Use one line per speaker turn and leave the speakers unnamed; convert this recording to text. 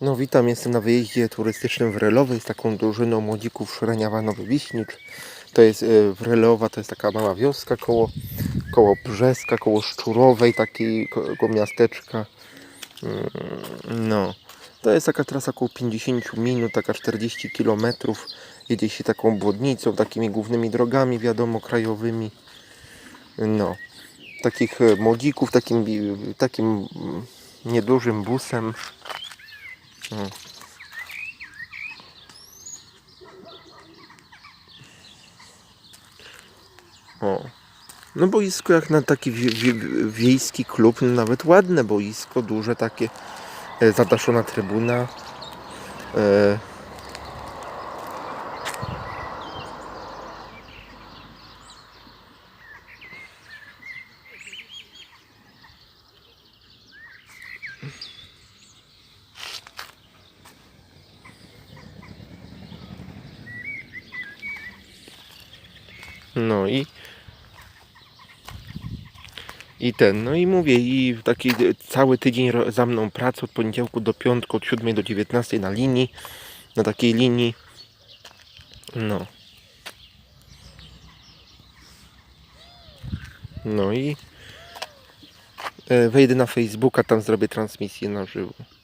No witam, jestem na wyjeździe turystycznym w Relowej z taką drużyną młodzików Szreniawa Nowy Wiśnicz. To jest e, Wrelowa, to jest taka mała wioska koło, koło Brzeska, koło Szczurowej, takiego miasteczka. Mm, No, to jest taka trasa około 50 minut, taka 40 km. Jedzie się taką obwodnicą, takimi głównymi drogami, wiadomo, krajowymi. No, takich e, młodzików, takim, takim mm, niedużym busem. No. O. No boisko jak na taki wie, wie, wiejski klub, no nawet ładne boisko, duże takie, e, zadaszona trybuna. E, no i i ten, no i mówię, i taki cały tydzień za mną praca od poniedziałku do piątku, od 7 do 19 na linii, na takiej linii. No. No i e, wejdę na Facebooka, tam zrobię transmisję na żywo.